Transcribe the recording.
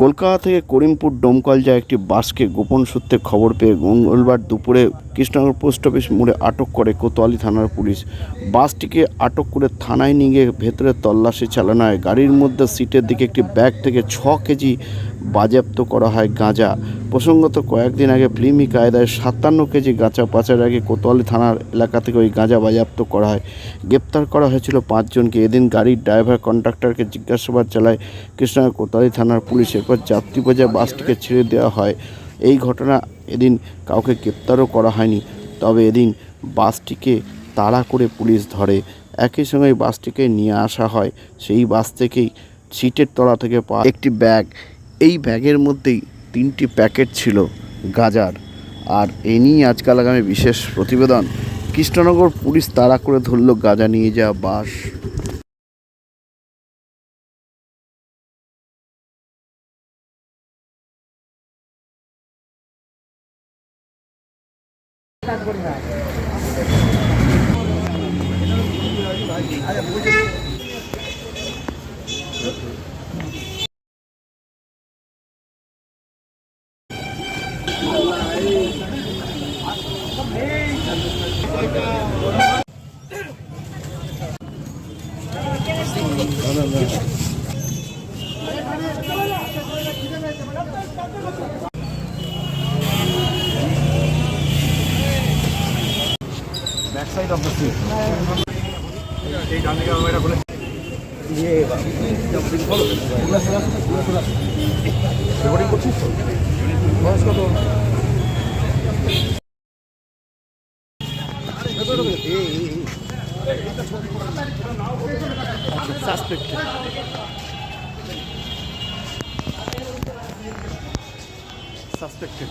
কলকাতা থেকে করিমপুর ডোমকল যায় একটি বাসকে গোপন সূত্রে খবর পেয়ে মঙ্গলবার দুপুরে কৃষ্ণনগর পোস্ট অফিস মোড়ে আটক করে কোতোয়ালি থানার পুলিশ। বাসটিকে আটক করে থানায় নিয়ে গিয়ে ভেতরে তল্লাশি চালানো হয়। গাড়ির মধ্যে সিটের দিকে একটি ব্যাগ থেকে ছ কেজি বাজেয়াপ্ত করা হয় গাঁজা। প্রসঙ্গত, কয়েকদিন আগে ফিল্মি কায়দায় সাতান্ন কেজি গাঁজা পাচার আগে কোতোয়ালি থানার এলাকা থেকে ওই গাঁজা বাজেয়াপ্ত করা হয়। গ্রেপ্তার করা হয়েছিল পাঁচজনকে। এদিন গাড়ির ড্রাইভার কন্ডাক্টরকে জিজ্ঞাসাবাদ চালায় কৃষ্ণনগর কোতোয়ালি থানার পুলিশ। এরপর যাত্রী বোঝায় বাসটিকে ছেড়ে দেওয়া হয়। এই ঘটনা এদিন কাউকে গ্রেপ্তারও করা হয়নি। তবে এদিন বাসটিকে তাড়া করে পুলিশ ধরে। একই সঙ্গে বাসটিকে নিয়ে আসা হয়। সেই বাস থেকেই সিটের তলা থেকে পাওয়া একটি ব্যাগ। এই ব্যাগের মধ্যেই তিনটি প্যাকেট ছিল গাজার। আর এ নিয়ে আজকাল আগামী বিশেষ প্রতিবেদন। কৃষ্ণনগর পুলিশ তাড়া করে ধরল গাজা নিয়ে যাওয়া বাস। Back side of the seat. এই ডান দিকে আমরা এটা খুলে রেকর্ডিং করছিস তো বয়স কত সাসপেক্টেড সাসপেক্টেড